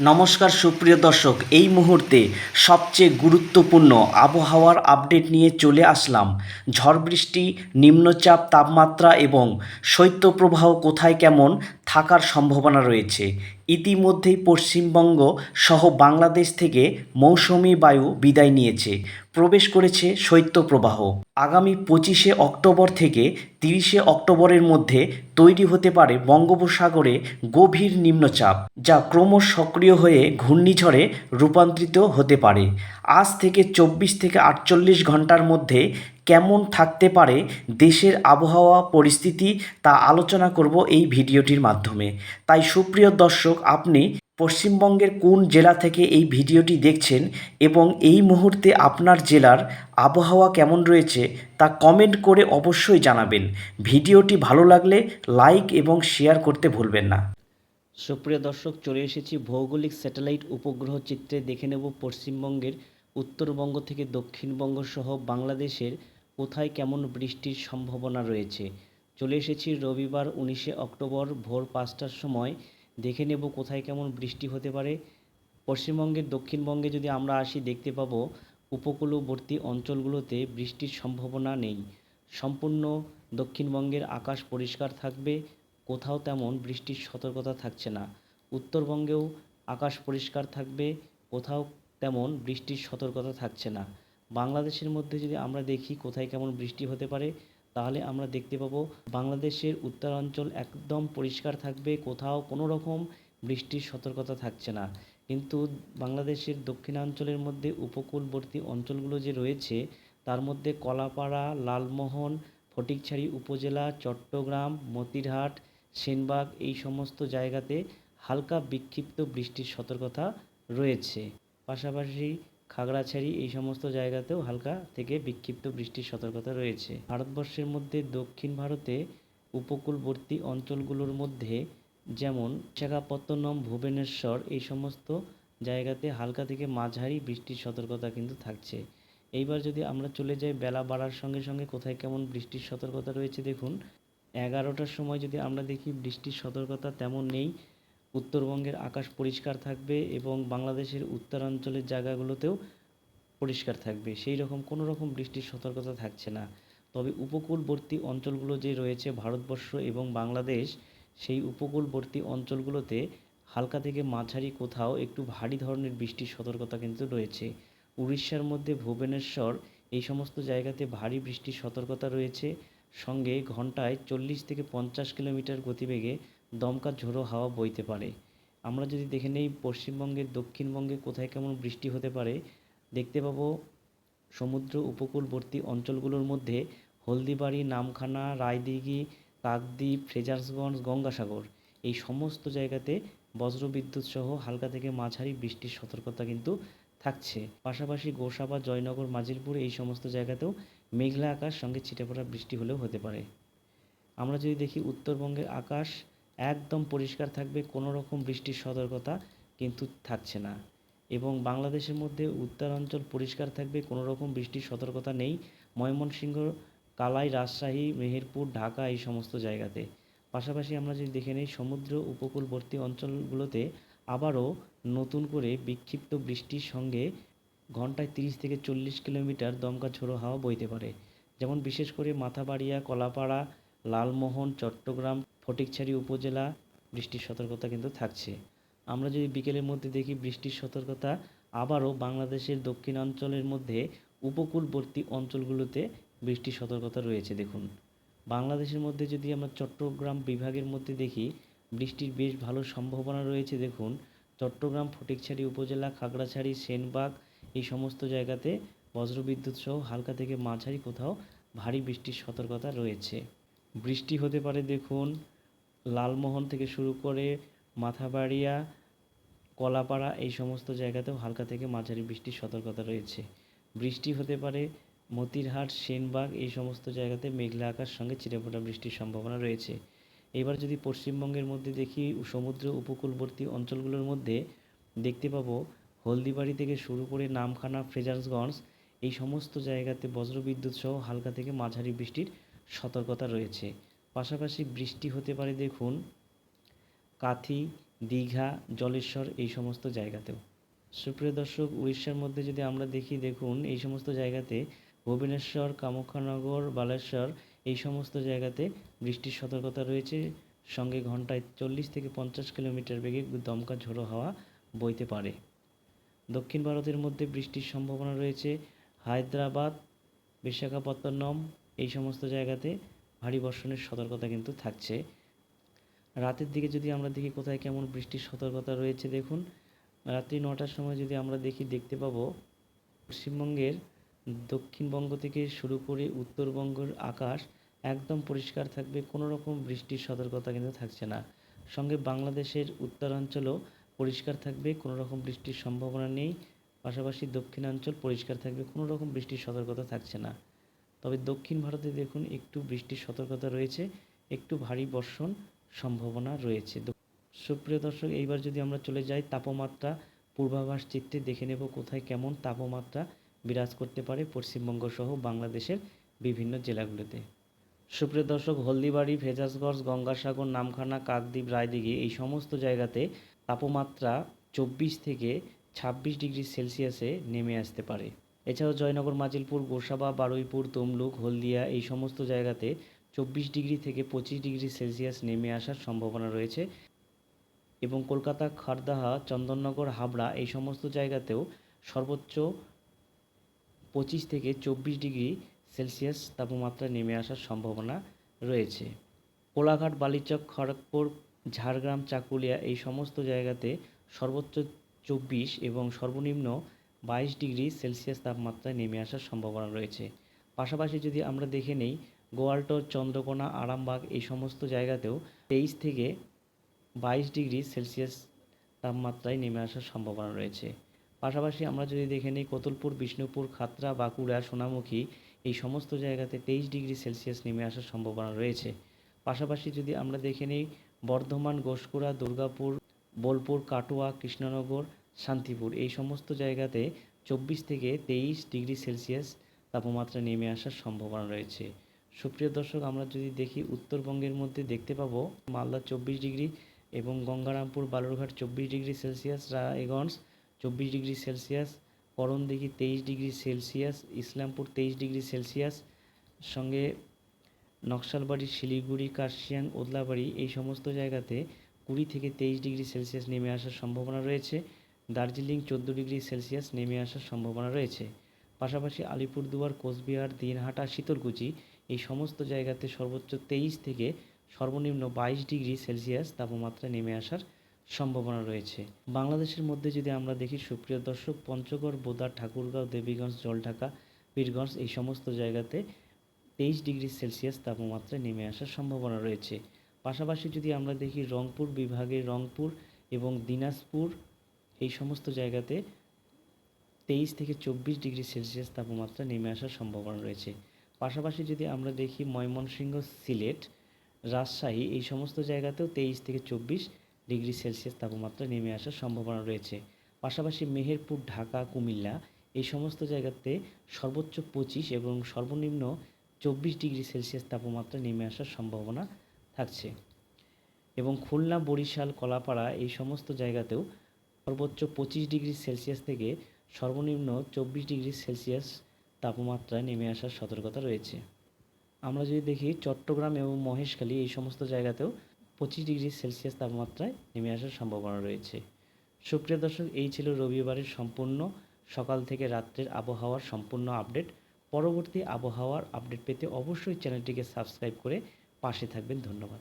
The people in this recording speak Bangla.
নমস্কার সুপ্রিয় দর্শক, এই মুহূর্তে সবচেয়ে গুরুত্বপূর্ণ আবহাওয়ার আপডেট নিয়ে চলে আসলাম। ঝড় বৃষ্টি, নিম্নচাপ তাপমাত্রা এবং শৈত্যপ্রবাহ কোথায় কেমন থাকার সম্ভাবনা রয়েছে। ইতিমধ্যেই পশ্চিমবঙ্গ সহ বাংলাদেশ থেকে মৌসুমি বায়ু বিদায় নিয়েছে। প্রবেশ করেছে শৈত্যপ্রবাহ আগামী পঁচিশে অক্টোবর থেকে তিরিশে অক্টোবরের মধ্যে তৈরি হতে পারে বঙ্গোপসাগরে গভীর নিম্নচাপ, যা ক্রমশ সক্রিয় হয়ে ঘূর্ণিঝড়ে রূপান্তরিত হতে পারে। আজ থেকে চব্বিশ থেকে আটচল্লিশ ঘণ্টার মধ্যে কেমন থাকতে পারে দেশের আবহাওয়া পরিস্থিতি তা আলোচনা করব এই ভিডিওটির মাধ্যমে। তাই সুপ্রিয় দর্শক, আপনি পশ্চিমবঙ্গের কোন জেলা থেকে এই ভিডিওটি দেখছেন এবং এই মুহূর্তে আপনার জেলার আবহাওয়া কেমন রয়েছে তা কমেন্ট করে অবশ্যই জানাবেন। ভিডিওটি ভালো লাগলে লাইক এবং শেয়ার করতে ভুলবেন না। সুপ্রিয় দর্শক, চলে এসেছি ভৌগোলিক স্যাটেলাইট উপগ্রহ চিত্রে। দেখে নেব পশ্চিমবঙ্গের উত্তরবঙ্গ থেকে দক্ষিণবঙ্গ সহ বাংলাদেশের কোথায় কেমন বৃষ্টির সম্ভাবনা রয়েছে? চলে এসেছি রবিবার উনিশে অক্টোবর ভোর পাঁচটার সময়। দেখে নেব কোথায় কেমন বৃষ্টি হতে পারে। পশ্চিমবঙ্গের দক্ষিণবঙ্গে যদি আমরা আসি, দেখতে পাবো উপকূলবর্তী অঞ্চলগুলোতে বৃষ্টির সম্ভাবনা নেই। সম্পূর্ণ দক্ষিণবঙ্গের আকাশ পরিষ্কার থাকবে, কোথাও তেমন বৃষ্টির সতর্কতা থাকছে না। উত্তরবঙ্গেও আকাশ পরিষ্কার থাকবে, কোথাও তেমন বৃষ্টির সতর্কতা থাকছে না। বাংলাদেশের মধ্যে যদি আমরা দেখি কোথায় কেমন বৃষ্টি হতে পারে, তাহলে আমরা দেখতে পাবো বাংলাদেশের উত্তরাঞ্চল একদম পরিষ্কার থাকবে, কোথাও কোনো রকম বৃষ্টির সতর্কতা থাকছে না। কিন্তু বাংলাদেশের দক্ষিণাঞ্চলের মধ্যে উপকূলবর্তী অঞ্চলগুলো যে রয়েছে, তার মধ্যে কলাপাড়া, লালমোহন, ফটিকছড়ি উপজেলা, চট্টগ্রাম, মতিরহাট, সেনবাগ এই সমস্ত জায়গাতে হালকা বিক্ষিপ্ত বৃষ্টির সতর্কতা রয়েছে। পাশাপাশি খাগড়াছড়ি এই সমস্ত জায়গাতেও হালকা থেকে বিক্ষিপ্ত বৃষ্টির সতর্কতা রয়েছে। ভারতবর্ষের মধ্যে দক্ষিণ ভারতে উপকূলবর্তী অঞ্চলগুলোর মধ্যে যেমন বিশাখাপত্তনম, ভুবনেশ্বর এই সমস্ত জায়গাতে হালকা থেকে মাঝারি বৃষ্টির সতর্কতা কিন্তু থাকছে। এইবার যদি আমরা চলে যাই বেলা বাড়ার সঙ্গে সঙ্গে কোথায় কেমন বৃষ্টির সতর্কতা রয়েছে দেখুন। এগারোটার সময় যদি আমরা দেখি বৃষ্টির সতর্কতা তেমন নেই উত্তরবঙ্গের আকাশ পরিষ্কার থাকবে এবং বাংলাদেশের উত্তরাঞ্চলের জায়গাগুলোতেও পরিষ্কার থাকবে। সেই রকম কোনো রকম বৃষ্টির সতর্কতা থাকছে না। তবে উপকূলবর্তী অঞ্চলগুলো যে রয়েছে, ভারতবর্ষ এবং বাংলাদেশ, সেই উপকূলবর্তী অঞ্চলগুলোতে হালকা থেকে মাঝারি কোথাও একটু ভারী ধরনের বৃষ্টির সতর্কতা কিন্তু রয়েছে। উড়িষ্যার মধ্যে ভুবনেশ্বর, এই সমস্ত জায়গাতে ভারী বৃষ্টির সতর্কতা রয়েছে। সঙ্গে ঘন্টায় চল্লিশ থেকে পঞ্চাশ কিলোমিটার গতিবেগে দমকা ঝোড়ো হাওয়া বইতে পারে। আমরা যদি দেখে নেই পশ্চিমবঙ্গের দক্ষিণবঙ্গে কোথায় কেমন বৃষ্টি হতে পারে, দেখতে পাবো সমুদ্র উপকূলবর্তী অঞ্চলগুলোর মধ্যে হলদিবাড়ি, নামখানা, রায়দিঘি কাকদ্বীপ ফ্রেজার্সগঞ্জ, গঙ্গাসাগর। এই সমস্ত জায়গাতে বজ্রবিদ্যুৎ সহ হালকা থেকে মাঝারি বৃষ্টির সতর্কতা কিন্তু থাকছে। পাশাপাশি গোসাবা জয়নগর, মাজিলপুর এই সমস্ত জায়গাতেও মেঘলা আকাশ, সঙ্গে ছিটেফোঁটা বৃষ্টি হলেও হতে পারে। আমরা যদি দেখি উত্তরবঙ্গের আকাশ একদম পরিষ্কার থাকবে, কোনো রকম বৃষ্টির সতর্কতা কিন্তু থাকছে না। এবং বাংলাদেশের মধ্যে উত্তরাঞ্চল পরিষ্কার থাকবে, কোনো রকম বৃষ্টির সতর্কতা নেই। ময়মনসিংহ, কালাই, রাজশাহী, মেহেরপুর, ঢাকা এই সমস্ত জায়গাতে। পাশাপাশি আমরা যদি দেখে নিই, সমুদ্র উপকূলবর্তী অঞ্চলগুলোতে আবারও নতুন করে বিক্ষিপ্ত বৃষ্টির সঙ্গে ঘন্টায় তিরিশ থেকে চল্লিশ কিলোমিটার দমকা ঝোড়ো হাওয়া বইতে পারে। যেমন বিশেষ করে মাথাবাড়িয়া, কলাপাড়া, লালমোহন, চট্টগ্রাম ফটিকছড়ি উপজেলা বৃষ্টির সতর্কতা কিন্তু থাকছে। আমরা যদি বিকেলের মধ্যে দেখি বৃষ্টির সতর্কতা, আবারও বাংলাদেশের দক্ষিণাঞ্চলের মধ্যে উপকূলবর্তী অঞ্চলগুলোতে বৃষ্টির সতর্কতা রয়েছে। দেখুন, বাংলাদেশের মধ্যে যদি আমরা চট্টগ্রাম বিভাগের মধ্যে দেখি, বৃষ্টির বেশ ভালো সম্ভাবনা রয়েছে। দেখুন, চট্টগ্রাম, ফটিকছড়ি উপজেলা, খাগড়াছড়ি, সেনবাগ এই সমস্ত জায়গাতে বজ্রবিদ্যুৎ সহ হালকা থেকে মাঝারি কোথাও ভারী বৃষ্টির সতর্কতা রয়েছে। বৃষ্টি হতে পারে, দেখুন লালমোহন থেকে শুরু করে মাথাবাড়িয়া, কলাপাড়া এই সমস্ত জায়গাতেও হালকা থেকে মাঝারি বৃষ্টির সতর্কতা রয়েছে। বৃষ্টি হতে পারে মতিরহাট, সেনবাগ এই সমস্ত জায়গাতে মেঘলা আকাশ সঙ্গে চিরেফোঁটা বৃষ্টির সম্ভাবনা রয়েছে। এবার যদি পশ্চিমবঙ্গের মধ্যে দেখি সমুদ্র উপকূলবর্তী অঞ্চলগুলোর মধ্যে, দেখতে পাবো হলদিবাড়ি থেকে শুরু করে নামখানা ফ্রেজার্সগঞ্জ এই সমস্ত জায়গাতে বজ্রবিদ্যুৎ সহ হালকা থেকে মাঝারি বৃষ্টির সতর্কতা রয়েছে। পাশাপাশি বৃষ্টি হতে পারে দেখুন, কাথি, দীঘা, জলেশ্বর এই সমস্ত জায়গাতেও। সুপ্রিয় দর্শক, উড়িষ্যার মধ্যে যদি আমরা দেখি, দেখুন, এই সমস্ত জায়গাতে ভুবনেশ্বর, কামাখ্যানগর, বালেশ্বর এই সমস্ত জায়গাতে বৃষ্টির সতর্কতা রয়েছে। সঙ্গে ঘন্টায় চল্লিশ থেকে পঞ্চাশ কিলোমিটার বেগে দমকা ঝোড়ো হাওয়া বইতে পারে। দক্ষিণ ভারতের মধ্যে বৃষ্টির সম্ভাবনা রয়েছে। হায়দ্রাবাদ, বিশাখাপত্তনম এই সমস্ত জায়গাতে ভারী বর্ষণের সতর্কতা কিন্তু থাকছে। রাতের দিকে যদি আমরা দেখি কোথায় কেমন বৃষ্টির সতর্কতা রয়েছে, দেখুন। রাত্রি নটার সময় যদি আমরা দেখি, দেখতে পাবো পশ্চিমবঙ্গের দক্ষিণবঙ্গ থেকে শুরু করে উত্তরবঙ্গের আকাশ একদম পরিষ্কার থাকবে, কোনো রকম বৃষ্টির সতর্কতা কিন্তু থাকছে না। সঙ্গে বাংলাদেশের উত্তরাঞ্চলও পরিষ্কার থাকবে, কোনো রকম বৃষ্টির সম্ভাবনা নেই। পাশাপাশি দক্ষিণাঞ্চল পরিষ্কার থাকবে, কোনো রকম বৃষ্টির সতর্কতা থাকছে না। তবে দক্ষিণ ভারতে দেখুন একটু বৃষ্টির সতর্কতা রয়েছে, একটু ভারী বর্ষণ সম্ভাবনা রয়েছে। সুপ্রিয় দর্শক, এইবার যদি আমরা চলে যাই তাপমাত্রা পূর্বাভাস চিত্রে, দেখে নেব কোথায় কেমন তাপমাত্রা বিরাজ করতে পারে পশ্চিমবঙ্গ সহ বাংলাদেশের বিভিন্ন জেলাগুলোতে। সুপ্রিয় দর্শক, হলদিবাড়ি ফেজাজগঞ্জ গঙ্গাসাগর, নামখানা, কাকদ্বীপ, রায়দিঘি এই সমস্ত জায়গাতে তাপমাত্রা চব্বিশ থেকে ছাব্বিশ ডিগ্রি সেলসিয়াসে নেমে আসতে পারে। এছাড়াও জয়নগর, মাজিলপুর, গোসাবা, বারুইপুর, তমলুক, হলদিয়া এই সমস্ত জায়গাতে চব্বিশ ডিগ্রি থেকে পঁচিশ ডিগ্রি সেলসিয়াস নেমে আসার সম্ভাবনা রয়েছে এবং কলকাতা খড়দাহা চন্দননগর, হাবড়া এই সমস্ত জায়গাতেও সর্বোচ্চ পঁচিশ থেকে চব্বিশ ডিগ্রি সেলসিয়াস তাপমাত্রা নেমে আসার সম্ভাবনা রয়েছে। কোলাঘাট, বালিচক, খড়গপুর, ঝাড়গ্রাম, চাকুলিয়া এই সমস্ত জায়গাতে সর্বোচ্চ চব্বিশ এবং সর্বনিম্ন বাইশ ডিগ্রি সেলসিয়াস তাপমাত্রায় নেমে আসার সম্ভাবনা রয়েছে। পাশাপাশি যদি আমরা দেখে নেই গোয়ালটোর চন্দ্রকোনা, আরামবাগ এই সমস্ত জায়গাতেও তেইশ থেকে বাইশ ডিগ্রি সেলসিয়াস তাপমাত্রায় নেমে আসার সম্ভাবনা রয়েছে। পাশাপাশি আমরা যদি দেখে নিই, কতুলপুর, বিষ্ণুপুর খাতড়া বাঁকুড়া, সোনামুখী এই সমস্ত জায়গাতে তেইশ ডিগ্রি সেলসিয়াস নেমে আসার সম্ভাবনা রয়েছে। পাশাপাশি যদি আমরা দেখে নিই, বর্ধমান, ঘোষকুড়া, দুর্গাপুর, বোলপুর, কাটোয়া, কৃষ্ণনগর শান্তিপুর। এই সমস্ত জায়গাতে চব্বিশ থেকে তেইশ ডিগ্রি সেলসিয়াস তাপমাত্রা নেমে আসার সম্ভাবনা রয়েছে। সুপ্রিয় দর্শক, আমরা যদি দেখি উত্তরবঙ্গের মধ্যে দেখতে পাবো, মালদা চব্বিশ ডিগ্রি এবং গঙ্গারামপুর, বালুরঘাট চব্বিশ ডিগ্রি সেলসিয়াস, রায়গঞ্জ চব্বিশ ডিগ্রি সেলসিয়াস করণদিঘি তেইশ ডিগ্রি সেলসিয়াস, ইসলামপুর তেইশ ডিগ্রি সেলসিয়াস, সঙ্গে নকশালবাড়ি, শিলিগুড়ি, কার্শিয়াং, ওদলাবাড়ি এই সমস্ত জায়গাতে কুড়ি থেকে তেইশ ডিগ্রি সেলসিয়াস নেমে আসার সম্ভাবনা রয়েছে। দার্জিলিং চোদ্দ ডিগ্রি সেলসিয়াস নেমে আসার সম্ভাবনা রয়েছে। পাশাপাশি আলিপুরদুয়ার, কোচবিহার, দিনহাটা শীতলকুচি এই সমস্ত জায়গাতে সর্বোচ্চ তেইশ থেকে সর্বনিম্ন বাইশ ডিগ্রি সেলসিয়াস তাপমাত্রা নেমে আসার সম্ভাবনা রয়েছে। বাংলাদেশের মধ্যে যদি আমরা দেখি, সুপ্রিয় দর্শক, পঞ্চগড় বোদা ঠাকুরগাঁও, দেবীগঞ্জ, জলঢাকা পীরগঞ্জ এই সমস্ত জায়গাতে তেইশ ডিগ্রি সেলসিয়াস তাপমাত্রা নেমে আসার সম্ভাবনা রয়েছে। পাশাপাশি যদি আমরা দেখি, রংপুর বিভাগে রংপুর এবং দিনাজপুর এই সমস্ত জায়গাতে তেইশ থেকে চব্বিশ ডিগ্রি সেলসিয়াস তাপমাত্রা নেমে আসার সম্ভাবনা রয়েছে। পাশাপাশি যদি আমরা দেখি ময়মনসিংহ সিলেট, রাজশাহী, এই সমস্ত জায়গাতেও তেইশ থেকে চব্বিশ ডিগ্রি সেলসিয়াস তাপমাত্রা নেমে আসার সম্ভাবনা রয়েছে। পাশাপাশি মেহেরপুর, ঢাকা, কুমিল্লা, এই সমস্ত জায়গাতে সর্বোচ্চ পঁচিশ এবং সর্বনিম্ন চব্বিশ ডিগ্রি সেলসিয়াস তাপমাত্রা নেমে আসার সম্ভাবনা থাকছে। এবং খুলনা, বরিশাল, কলাপাড়া এই সমস্ত জায়গাতেও সর্বোচ্চ পঁচিশ ডিগ্রি সেলসিয়াস থেকে সর্বনিম্ন চব্বিশ ডিগ্রি সেলসিয়াস তাপমাত্রায় নেমে আসার সতর্কতা রয়েছে। আমরা যদি দেখি চট্টগ্রাম এবং মহেশখালী এই সমস্ত জায়গাতেও পঁচিশ ডিগ্রি সেলসিয়াস তাপমাত্রায় নেমে আসার সম্ভাবনা রয়েছে। সুপ্রিয় দর্শক, এই ছিল রবিবারের সম্পূর্ণ সকাল থেকে রাত্রের আবহাওয়ার সম্পূর্ণ আপডেট। পরবর্তী আবহাওয়ার আপডেট পেতে অবশ্যই চ্যানেলটিকে সাবস্ক্রাইব করে পাশে থাকবেন। ধন্যবাদ।